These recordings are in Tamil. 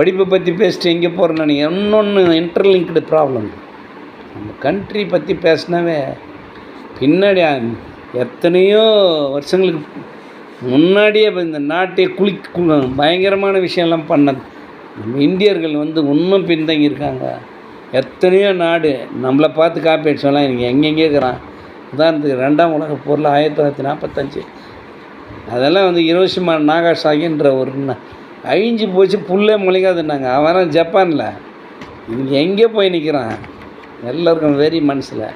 படிப்பை பற்றி பேசிட்டு எங்கே போகிறேன்னு நான் இன்னொன்று இன்டர்லிங்க்டு ப்ராப்ளம் நம்ம கண்ட்ரி பற்றி பேசினாவே பின்னாடி எத்தனையோ வருஷங்களுக்கு முன்னாடியே இந்த நாட்டை குளி பயங்கரமான விஷயம்லாம் பண்ணது நம்ம இந்தியர்கள் வந்து இன்னும் பின்தங்கியிருக்காங்க. எத்தனையோ நாடு நம்மளை பார்த்து காப்பி அடிச்சோம்லாம் எனக்கு எங்கெங்கே இருக்கிறான். உதாரணத்துக்கு ரெண்டாம் உலக பொருள் ஆயிரத்தி தொள்ளாயிரத்தி நாற்பத்தஞ்சு. அதெல்லாம் வந்து இரோஷிமா நாகாசாகின்ற ஒரு அழிஞ்சு போச்சு புல்லே முளைக்காதுன்னாங்க. அவன் ஜப்பானில். இங்கே எங்கே போய் நிற்கிறான் எல்லாருக்கும் வெறி மனசில்.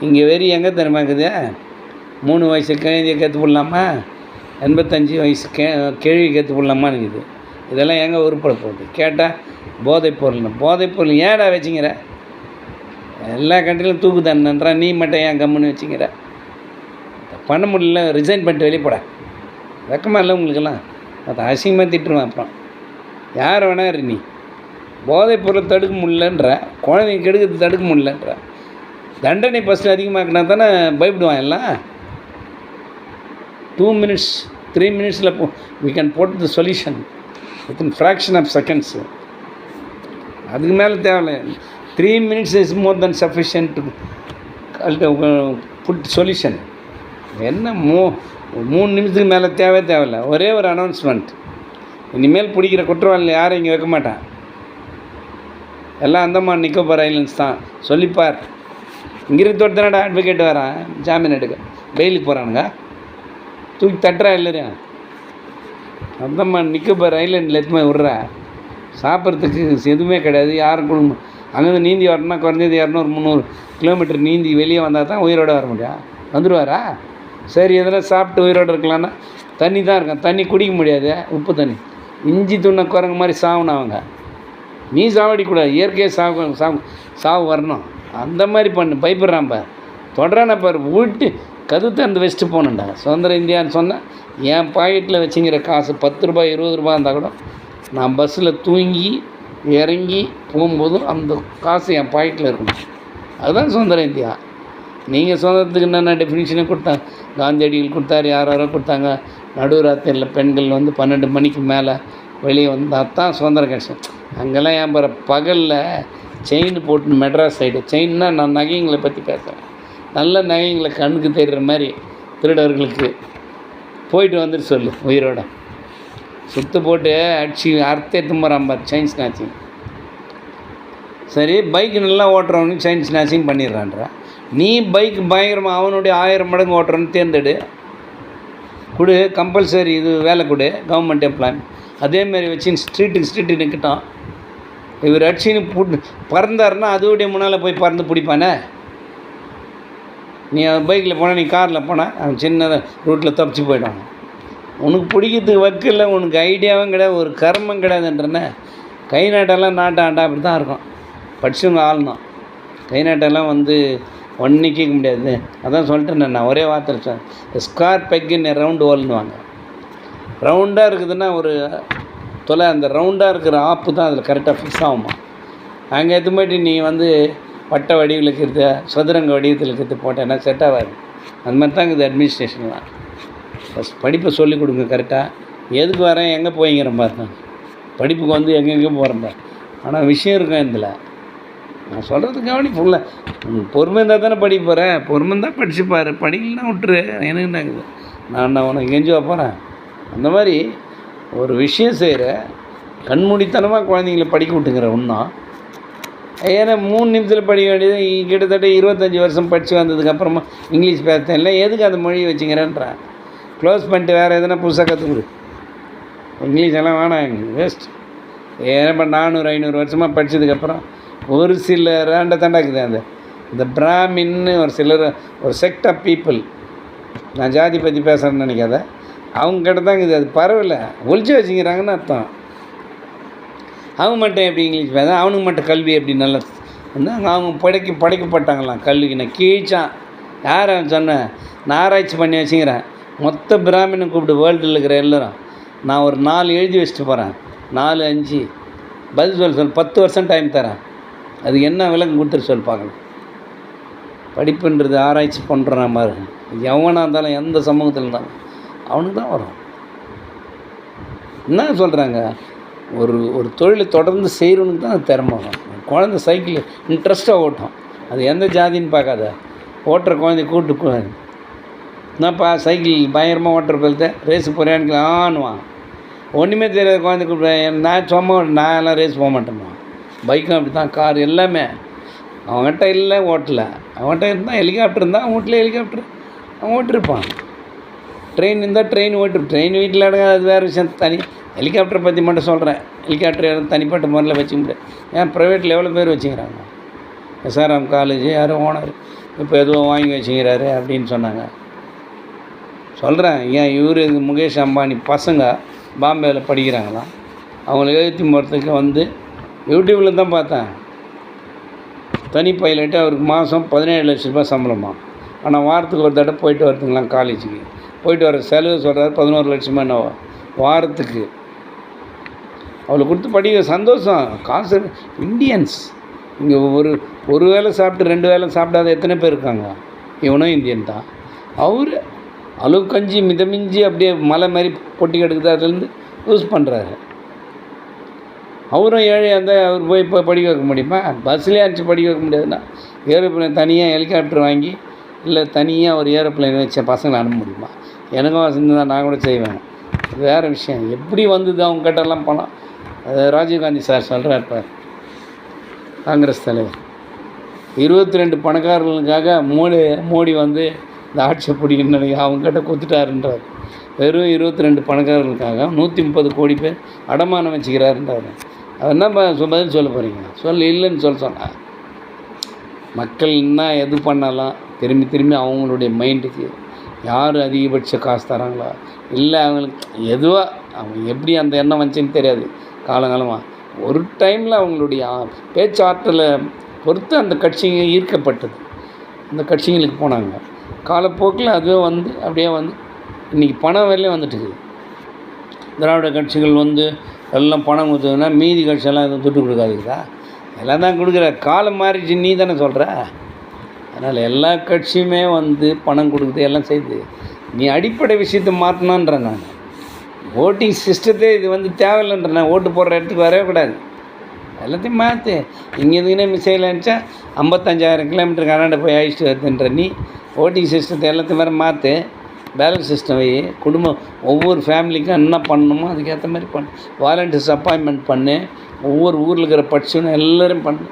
இங்கே வெறி எங்கே தெரியுமா இருக்குது? மூணு வயசு குழந்தைய கற்று எண்பத்தஞ்சு வயசு கே கேள்வி கற்று இருக்குது. இதெல்லாம் எங்கே உருப்பட போகுது? கேட்டால் போதைப் பொருள் போதைப் பொருள் ஏடா வச்சுங்கிற எல்லா கண்ட்ரிலும் தூக்கு தண்டன்றா நீ மட்டும் ஏன் கம்முன்னு வச்சுங்கிற பண்ண முடியல ரிசைன் பண்ணிட்டு வெளியே போட. வெக்கமாக இல்லை உங்களுக்கெல்லாம்? அதை அசிங்கமாக திட்டுருவேன் அப்புறம். யார் வேணா இரு நீ. போதைப் பொருளை தடுக்க முடியலன்ற குழந்தைங்க கெடுக்கிறது தடுக்க முடியலன்ற. தண்டனை ஃபஸ்ட்டு அதிகமாக்கினா தானே பயப்படுவான் எல்லாம். டூ மினிட்ஸ் த்ரீ மினிட்ஸில் போ we can put the solution within fraction of seconds அதுக்கு மேலே தேவையில்ல. Three minutes is more than sufficient but solution என்ன மூ மூணு நிமிஷத்துக்கு மேலே தேவை தேவையில்ல. ஒரே ஒரு அனௌன்ஸ்மெண்ட் இனிமேல் பிடிக்கிற குற்றவாளி யாரும் இங்கே வைக்க மாட்டான் எல்லாம் அந்தமான் நிக்கோபார் ஐலண்ட்ஸ் தான். சொல்லிப்பார். இங்கிருந்து தொடுத்தனடா அட்வொகேட் வரான் ஜாமீன் எடுக்க. பெயிலுக்கு போகிறானுங்க தூக்கி தட்டுறா இல்லையா அந்தமான் நிக்கோபார் ஐலண்டில் எத்துமே விட்றா? சாப்பிட்றதுக்கு எதுவுமே கிடையாது. யாரும் குடும்பம்? அங்கேருந்து நீந்தி வரணும்னா குறைஞ்சது இரநூறு முந்நூறு கிலோமீட்டர் நீந்தி வெளியே வந்தால் தான் உயிரோடு வர முடியும். வந்துடுவாரா சரி எதனா சாப்பிட்டு உயிரோட இருக்கலாம்னா தண்ணி தான் இருக்கும். தண்ணி குடிக்க முடியாது. உப்பு தண்ணி. இஞ்சி துண்ணை குரங்கு மாதிரி சாகணும் அவங்க. நீ சாவடிக்கூடாது இயற்கையாக சாவு சாவு சாவு வரணும். அந்த மாதிரி பண்ணு. பயப்படுறான் பார். தொடரான பார். விட்டு கது திறந்து வச்சுட்டு போகணுண்டா சுதந்திர இந்தியான்னு சொன்னால் என் பாக்கெட்டில் வச்சுங்கிற காசு பத்து ரூபாய் இருபது ரூபாய் இருந்தால் கூட நான் பஸ்ஸில் தூங்கி இறங்கி போகும்போதும் அந்த காசு என் பாக்கெட்டில் இருக்கணும். அதுதான் சுதந்திர இந்தியா. நீங்கள் சுதந்திரத்துக்கு என்னென்ன டெஃபினிஷனை கொடுத்தேன் காந்தியடிகள் கொடுத்தாரு யார் யாரோ கொடுத்தாங்க. நடுராத்திரியில் பெண்கள் வந்து பன்னெண்டு மணிக்கு மேலே வெளியே வந்தால் தான் சுதந்திரம் கிடைச்சோம் அங்கெல்லாம் ஏன் பாரு பகலில் செயின் போட்டு மெட்ராஸ் சைடு செயின்னா நான் நகைங்களை பற்றி பேசுகிறேன் நல்ல நகைங்களை கண்ணுக்கு தெரிகிற மாதிரி திருடர்களுக்கு போயிட்டு வந்துட்டு சொல்லு உயிரோட. சுத்து போட்டு அடிச்சு அர்த்தே தும்புறான் பார் செயின் ஸ்நாச்சிங் சரி பைக் நல்லா ஓட்டுறவனுக்கு செயின் ஸ்நாச்சிங் பண்ணிடுறான்ற? நீ பைக் பயங்கரமாக அவனுடைய ஆயிரம் மடங்கு ஓட்டுறன்னு தேர்ந்தெடு. கொடு கம்பல்சரி இது வேலை கொடு கவர்மெண்ட் எம்ப்ளாய் அதேமாரி வச்சு ஸ்ட்ரீட்டுக்கு ஸ்ட்ரீட்டு நிற்கட்டும் இவர் அடிச்சுன்னு புட் பறந்தாருன்னா அதோடைய முன்னால் போய் பறந்து பிடிப்பானே? நீ பைக்கில் போனால் நீ காரில் போனால் அவன் சின்ன ரூட்டில் தப்பிச்சு போயிடுவான். உனக்கு பிடிக்கிறதுக்கு வக்கில்ல உனக்கு ஐடியாவும் கிடையாது ஒரு கர்மம் கிடையாதுன்றன? கை நாட்டெல்லாம் நாட்டாண்டா அப்படி தான் இருக்கும். படிச்சவங்க ஆளணும். கை நாட்டெல்லாம் வந்து ஒன்று கேட்க முடியாது. அதான் சொல்லிட்டேன் நான் ஒரே வார்த்தை சொன்னேன் ஸ்கார் பெக்கின்னு ரவுண்டு வாங்க. ரவுண்டாக இருக்குதுன்னா ஒரு தொலை அந்த ரவுண்டாக இருக்கிற ஆப்பு தான் அதில் கரெக்டாக ஃபிக்ஸ் ஆகுமா? அங்கே எது மாதிரி நீ வந்து வட்ட வடிவில் இருக்கிறது சதுரங்க வடிவத்தில் இருக்கிறது போட்டேன்னா செட் ஆகாது. அந்த மாதிரி தான் இருக்குது அட்மினிஸ்ட்ரேஷன்லாம் ஃபஸ்ட் படிப்பை சொல்லிக் கொடுங்க கரெக்டாக எதுக்கு வரேன் எங்கே போய்ங்கிற மாதிரி தான். படிப்புக்கு வந்து எங்கெங்கே போகிறேன் ஆனால் விஷயம் இருக்கும் இதில். நான் சொல்கிறது கவனி ஃபுல்லாக பொறுமை இருந்தால் தானே படிக்க போகிறேன் பொறுமை தான் படிச்சுப்பார் படிக்கலன்னா விட்டுரு. எனக்கு என்ன நான் என்ன உனக்கு கெஞ்சுவா போகிறேன் அந்த மாதிரி ஒரு விஷயம் செய்கிற கண்மூடித்தனமாக குழந்தைங்கள படிக்க விட்டுங்கிற ஒன்றும் ஏன்னா மூணு நிமிஷத்தில் படிக்க வேண்டியது கிட்டத்தட்ட இருபத்தஞ்சி வருஷம் படித்து வந்ததுக்கப்புறமா இங்கிலீஷ் பேச இல்லை எதுக்கு அந்த மொழி வச்சுங்கிறேன்றான் க்ளோஸ் பண்ணிட்டு வேறு எதனா புதுசாக கற்றுக்குடு இங்கிலீஷ் எல்லாம் வேணாம். வேஸ்ட். ஏன்னா இப்போ நானூறு ஐநூறு வருஷமாக படித்ததுக்கப்புறம் ஒரு சில ரேண்ட தாண்டாக்குது அந்த இந்த பிராமின்னு ஒரு சிலர் ஒரு செக்ட் ஆஃப் பீப்புள் நான் ஜாதி பற்றி பேசுகிறேன்னு நினைக்காத. அவங்க கிட்ட தான் இருக்குது அது பரவாயில்ல. ஒழிச்சு வச்சுக்கிறாங்கன்னு அர்த்தம். அவங்க மட்டும் எப்படி இங்கிலீஷ் பேச அவனுக்கு மட்டும் கல்வி எப்படி நல்லா வந்து அவங்க படைக்க படைக்கப்பட்டாங்களாம் கல்விக்கு நான் கீழ்ச்சான். யார் அவன் சொன்னேன் நான் ஆராய்ச்சி பண்ணி வச்சுக்கிறேன். மொத்த பிராமினை கூப்பிட்டு வேர்ல்டில் இருக்கிற எல்லாரும் நான் ஒரு நாலு எழுதி வச்சுட்டு போகிறேன் நாலு அஞ்சு. பதில் சொல் சொல். பத்து வருஷம் டைம் தரேன். அது என்ன விலங்கு கொடுத்துட்டு சொல் பார்க்கலாம். படிப்புன்றது ஆராய்ச்சி பண்ணுற மாதிரி எவனாக இருந்தாலும் எந்த சமூகத்தில் இருந்தாலும் அவனுக்கு தான் வரும். என்ன சொல்கிறாங்க ஒரு ஒரு தொழிலை தொடர்ந்து செய்கிறவனுக்கு தான் அது திறமை வரும். குழந்த சைக்கிள் இன்ட்ரெஸ்ட்டாக ஓட்டும். அது எந்த ஜாதின்னு பார்க்காத. ஓட்டுற குழந்தைய கூட்டு என்னப்பா சைக்கிள் பயங்கரமாக ஓட்டுற போலத்த ரேஸு போகிறேன்னு ஆனுவான் ஒன்றுமே தெரியாத குழந்தை கூப்பிட்டு நான் சும்மா நான் எல்லாம் ரேஸ் போக மாட்டேன்மா பைக்கும் அப்படி தான் கார் எல்லாமே. அவன்கிட்ட இல்லை ஓட்டல. அவன்கிட்ட இருந்தால் ஹெலிகாப்டர் இருந்தால் அவன் வீட்டில் ஹெலிகாப்டர். அவன் ஓட்டிருப்பான். ட்ரெயின் இருந்தால் ட்ரெயின் ஓட்டு ட்ரெயின் வீட்டில் அடங்காது அது வேறு விஷயம் தனி. ஹெலிகாப்டரை பற்றி மட்டும் சொல்கிறேன் ஹெலிகாப்டர் யாரும் தனிப்பட்ட முறையில் வச்சுக்க முடியாது. ஏன் ப்ரைவேட்டில் எவ்வளோ பேர் வச்சுக்கிறாங்க? எஸ்ஆர்எம் காலேஜ் யாரும் ஓனர் இப்போ எதுவும் வாங்கி வச்சுக்கிறாரு அப்படின்னு சொன்னாங்க. சொல்கிறேன் ஏன் இவர் முகேஷ் அம்பானி பசங்க பாம்பேயில் படிக்கிறாங்களாம். அவங்கள எழுத்தி போகிறதுக்கு வந்து யூடியூப்பில் தான் பார்த்தேன். தனி பைலட்டு அவருக்கு மாதம் பதினேழு லட்ச ரூபாய் சம்பளமா? ஆனால் வாரத்துக்கு ஒரு தடவை போயிட்டு வரதுங்களாம் காலேஜுக்கு போயிட்டு வர செலவு சொல்கிறாரு பதினோரு லட்சமா என்னவோ. வாரத்துக்கு. அவளை கொடுத்து படிக்க சந்தோஷம். காசு இந்தியன்ஸ் இங்கே ஒரு ஒரு வேளை சாப்பிட்டு ரெண்டு வேளை சாப்பிடாத எத்தனை பேர் இருக்காங்க? இவனும் இந்தியன் தான். அவர் அளவு கஞ்சி மிதமிஞ்சி அப்படியே மலை மாதிரி பொட்டி கிடக்குது அதுலேருந்து யூஸ் பண்ணுறாரு அவரும் ஏழையாக இருந்தால் அவர் போய் இப்போ படிக்க வைக்க முடியுமா? பஸ்லேயே அனுப்பிச்சு படிக்க வைக்க முடியாதுன்னா ஏரோப்ளேன் தனியாக ஹெலிகாப்டர் வாங்கி இல்லை தனியாக ஒரு ஏரோப்ளேன் வச்ச பசங்களை அனுப்ப முடியுமா? எனக்கும் வசதி தான் நான் கூட செய்வேன். வேறு விஷயம். எப்படி வந்தது அவங்க கிட்டலாம் பணம்? அது ராஜீவ்காந்தி சார் சொல்கிறார் இப்போ காங்கிரஸ் தலைவர். இருபத்தி ரெண்டு பணக்காரர்களுக்காக மோடி மோடி வந்து இந்த ஆட்சியை பிடிக்கணும்னு அவங்க அவங்ககிட்ட கொடுத்துட்டாருன்றார். வெறும் இருபத்தி ரெண்டு பணக்காரர்களுக்காக நூற்றி முப்பது கோடி பேர் அடமானம் வச்சுக்கிறாருன்றார். என்ன ப- பதில் சொல்ல போகிறீங்க சொல்ல இல்லைன்னு சொல்ல சொன்னா. மக்கள் என்ன எது பண்ணலாம்? திரும்பி திரும்பி அவங்களுடைய மைண்டுக்கு யார் அதிகபட்ச காசு தராங்களா? இல்லை அவங்களுக்கு எதுவாக அவங்க எப்படி அந்த எண்ணம் வந்துச்சுன்னு தெரியாது. காலங்காலமாக ஒரு டைமில் அவங்களுடைய பேச்சாற்றலை பொறுத்து அந்த கட்சிங்க ஈர்க்கப்பட்டது. அந்த கட்சிங்களுக்கு போனாங்க. காலப்போக்கில் அதுவே வந்து அப்படியே வந்து இன்றைக்கி பணம் வரலையே வந்துட்டு இருக்குது திராவிட கட்சிகள் வந்து எல்லாம் பணம் கொடுத்ததுன்னா மீதி கட்சியெல்லாம் எதுவும் துட்டு கொடுக்காதுங்களா எல்லாம் தான் கொடுக்குற. காலம் மாறிடுச்சு நீ தானே சொல்கிற அதனால் எல்லா கட்சியுமே வந்து பணம் கொடுக்குது எல்லாம் செய்யுது நீ அடிப்படை விஷயத்தை மாற்றணுன்ற நான். ஓட்டிங் சிஸ்டத்தே இது வந்து தேவையில்லைன்ற நான். ஓட்டு போடுற இடத்துக்கு வரவே கூடாது. எல்லாத்தையும் மாற்று இங்கே இருந்துக்கினே மிசைல் அனுப்பிச்சா ஐம்பத்தஞ்சாயிரம் கிலோமீட்டர் கனாடா போய் அழிச்சிட்டு வருதுன்ற நீ. ஓட்டிங் சிஸ்டத்தை எல்லாத்தையும் வேறு மாற்று பேலன்ஸ் சிஸ்டம் வை குடும்பம் ஒவ்வொரு ஃபேமிலிக்கும் என்ன பண்ணணுமோ அதுக்கேற்ற மாதிரி பண்ணு. வாலண்டியர்ஸ் அப்பாயின்மெண்ட் பண்ணு. ஒவ்வொரு ஊரில் இருக்கிற படிச்சுன்னு எல்லோரும் பண்ணு.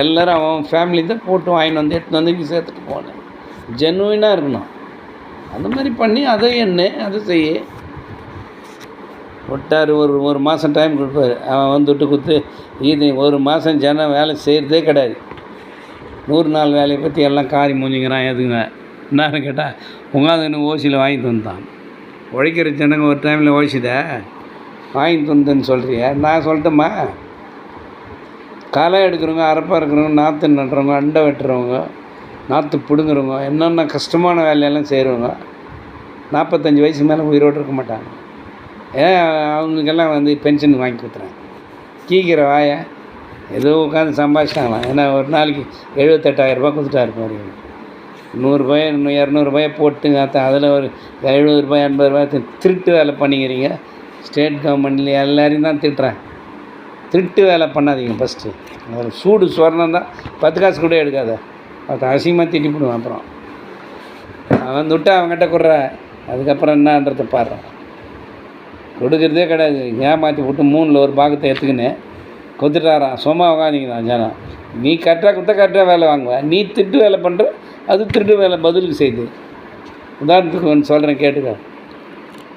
எல்லோரும் அவன் ஃபேமிலி தான் போட்டு வாங்கிட்டு வந்து எடுத்துன்னு வந்து இங்கே சேர்த்துட்டு போனேன் ஜென்வினாக இருக்கணும். அந்த மாதிரி பண்ணி அதை என்ன அதை செய்ய. விட்டார் ஒரு ஒரு மாதம் டைம் கொடுப்பாரு. அவன் வந்துட்டு கொடுத்து இது ஒரு மாதம் ஜனம் வேலை செய்கிறதே கிடையாது. நூறு நாள் வேலையை பற்றி எல்லாம் காரி மூஞ்சிங்கிறான் எதுங்க என்னன்னு கேட்டால் உங்காதுன்னு ஓசியில் வாங்கிட்டு வந்தான். உழைக்கிற ஜனங்க ஒரு டைமில் ஓசித? வாங்கிட்டு வந்தேன்னு சொல்கிறிய நான் சொல்லட்டுமா? களை எடுக்கிறவங்க அரப்பாக இருக்கிறவங்க நாற்று நடுறவங்க அண்டை வெட்டுறவங்க நாற்று பிடுங்குறவங்க என்னென்ன கஷ்டமான வேலையெல்லாம் செய்கிறவங்க நாற்பத்தஞ்சு வயசு மேலே உயிரோடு இருக்க மாட்டாங்க. ஏன் அவங்களுக்கெல்லாம் வந்து பென்ஷன் வாங்கி கொடுத்துறேன் கீக்கிற வாயை ஏதோ உட்காந்து சம்பாதிச்சிட்டாங்களாம். ஏன்னா ஒரு நாளைக்கு எழுபத்தெட்டாயிரரூபா கொடுத்துட்டாரு பாரு நூறுரூபாய் இன்னும் இரநூறுபாயை போட்டுங்க அதில் ஒரு எழுபது ரூபாய் எண்பது ரூபாய் திருட்டு வேலை பண்ணிக்கிறீங்க. ஸ்டேட் கவர்மெண்ட்ல எல்லாரையும் தான் திட்டுறேன் திருட்டு வேலை பண்ணாதீங்க ஃபஸ்ட்டு அதில் சூடு சொர்ணம் தான். பத்து காசு கூட எடுக்காத. அது அசிங்கமாக திட்டிப்பிடுவேன் அப்புறம். அவன் துட்டு அவங்ககிட்ட கொடுற. அதுக்கப்புறம் என்னன்றத பாடுறான் கொடுக்குறதே கிடையாது. ஏமாற்றி விட்டு மூணில் ஒரு பாகத்தை எடுத்துக்கின்னு கொடுத்துட்டாரான் சும்மா உட்காந்திங்கதான் ஜனம். நீ கரெக்டாக கொடுத்தா கரெக்டாக வேலை வாங்குவேன் நீ திட்டு வேலை பண்ணுற அது திருட்டு வேலை பதிலுக்கு செய்து. உதாரணத்துக்கு ஒன்று சொல்கிறேன் கேட்டுக்க.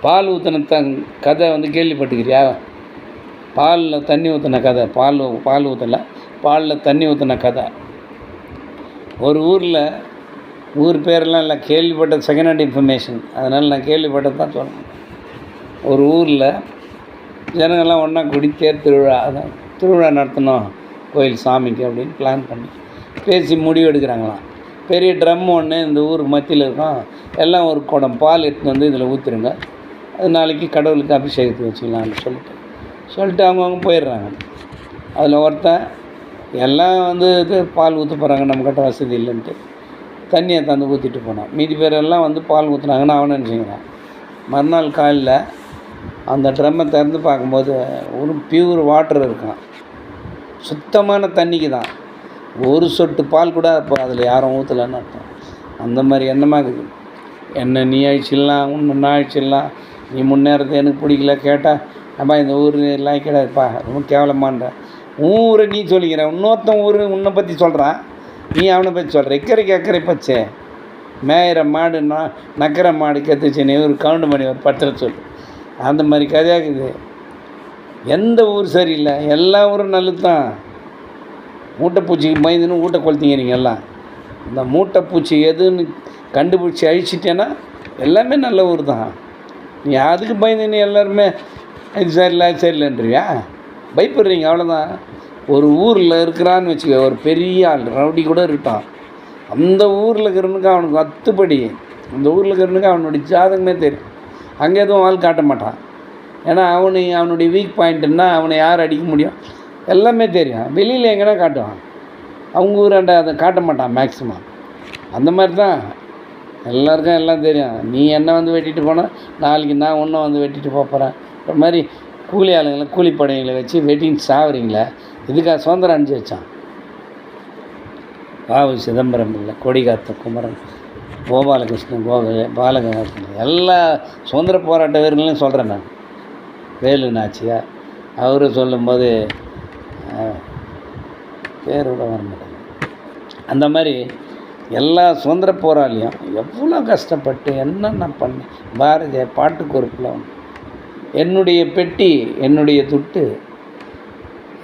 பால் ஊற்றின த கதை வந்து கேள்விப்பட்டுக்கிறியா பாலில் தண்ணி ஊற்றின கதை பால் பால் ஊற்றல பாலில் தண்ணி ஊற்றின கதை. ஒரு ஊரில் ஊர் பேரெல்லாம் இல்லை கேள்விப்பட்ட செகண்ட் ஹேண்ட் இன்ஃபர்மேஷன் அதனால் நான் கேள்விப்பட்டது தான் சொல்லணும் ஒரு ஊரில் ஜனங்கள்லாம் ஒன்றா கூடி தேர் திருவிழா அதான் திருவிழா நடத்தணும் கோயில் சாமிக்கு அப்படின்னு பிளான் பண்ணி பேசி முடிவு எடுக்கிறாங்களாம். பெரிய ட்ரம் ஒன்று இந்த ஊர் மத்தியில் இருக்கும். எல்லாம் ஒரு குடம். பால் எடுத்துன்னு வந்து இதில் ஊற்றுருங்க அது நாளைக்கு கடவுளுக்கு அபிஷேகத்துக்கு வச்சுக்கலாம்னு சொல்லிட்டு. சொல்லிட்டு அவங்கவுங்க போயிடுறாங்க. அதில் ஒருத்தன் எல்லாம் வந்து இது பால் ஊற்ற போகிறாங்க நம்மக்கிட்ட வசதி இல்லைன்ட்டு. தண்ணியை தந்து ஊற்றிட்டு போனான். மீதி பேரெல்லாம் வந்து பால் ஊற்றுனாங்கன்னு அவனை நினச்சிக்கிறான். மறுநாள் காலையில் அந்த ட்ரம்மை திறந்து பார்க்கும்போது ஒரு பியூர் வாட்டர் இருக்கும் சுத்தமான தண்ணிக்கு தான் ஒரு சொட்டு பால் கூட இப்போ அதில் யாரும் ஊற்றலன்னு அர்த்தம். அந்த மாதிரி எண்ணமாக இருக்குது என்ன நீ அழிச்சிடலாம் உன்னை நான் அழிச்சிடலாம் நீ முன்னேறது எனக்கு பிடிக்கல கேட்டால் அப்பா இந்த ஊர் எல்லாம் கிடையாதுப்பா ரொம்ப கேவலமான்ற. உன் ஊரை நீ சொல்லிக்கிற இன்னொருத்தன் ஊர் உன்னை பற்றி சொல்கிறான் நீ அவனை பற்றி சொல்கிற இக்கரைக்கு அக்கறை பச்சை. மேயிற மாடு ந நக்கிற மாடு கத்துச்சுன்னு ஒரு கவுண்ட் பண்ணி ஒரு பத்திர சொல்லு. அந்த மாதிரி கதையாக்குது எந்த ஊர் சரியில்லை எல்லா ஊரும் நல்லது தான் மூட்டைப்பூச்சிக்கு பயந்துன்னு ஊட்ட கொளுத்திங்கிறீங்க எல்லாம் இந்த மூட்டைப்பூச்சி எதுன்னு கண்டுபிடிச்சி அழிச்சிட்டேன்னா எல்லாமே நல்ல ஊர் தான். நீ அதுக்கு பயந்துன்னு எல்லாருமே இது சரியில்லை அது சரியில்லைன்றியா? பயப்படுறீங்க அவ்வளோதான் ஒரு ஊரில் இருக்கிறான்னு வச்சுக்க ஒரு பெரிய ஆள் ரவுடி கூட இருக்கான். அந்த ஊரில் இருக்கிறவனுக்கு அவனுக்கு அத்துப்படி அந்த ஊரில் இருக்கிறவனுக்கு அவனுடைய ஜாதகமே தெரியும். அங்கே எதுவும் ஆள் காட்ட மாட்டான். ஏன்னா அவனு அவனுடைய வீக் பாயிண்ட்டுன்னா அவனை யார் அடிக்க முடியும்? எல்லாமே தெரியும். வெளியில் எங்கன்னா காட்டுவான். அவங்க ஊராண்ட அதை காட்ட மாட்டான் மேக்ஸிமம் அந்த மாதிரி தான். எல்லாருக்கும் எல்லாம் தெரியும். நீ என்ன வந்து வெட்டிட்டு போனால் நாளைக்கு நான் ஒன்றும் வந்து வெட்டிட்டு போகிறேன் இந்த மாதிரி கூலி ஆளுங்களை கூலிப்படைங்களை வச்சு வெட்டின்னு சாவுறீங்களே இதுக்காக சுதந்திரம் அனுப்பிச்சு வச்சான். பாவு சிதம்பரம் இல்லை கொடிகாத்த குமரன் கோபாலகிருஷ்ணன் கோகலே பாலகிருஷ்ணன் எல்லா சுதந்திர போராட்ட வீரர்களையும் சொல்கிறேன் நான். வேலு நாச்சியார் அவரு சொல்லும்போது பேர் கூட வர மாட்டேங்குது. அந்த மாதிரி எல்லா சுதந்திர போராளியும் எவ்வளோ கஷ்டப்பட்டு என்னென்ன பண்ணி பாரதிய பாட்டு குறிப்பில் என்னுடைய பெட்டி என்னுடைய துட்டு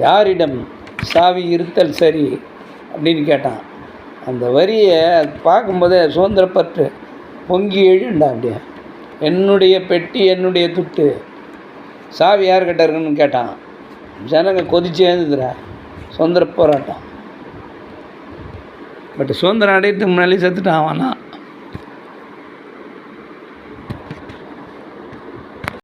யாரிடம் சாவி இருத்தல் சரி அப்படின்னு கேட்டான். அந்த வரியை பார்க்கும்போதே சுதந்திரப்பற்று பொங்கி எழுண்டா அப்படியே. என்னுடைய பெட்டி என்னுடைய துட்டு சாவி யார்கிட்ட இருக்குன்னு கேட்டான். ஜனங்க கொதிச்சு எழுந்துதுரா சுதந்திர போராட்டம். பட் சுதந்திரம் அடையிறதுக்கு முன்னாலே செத்துட்டான் அவனா.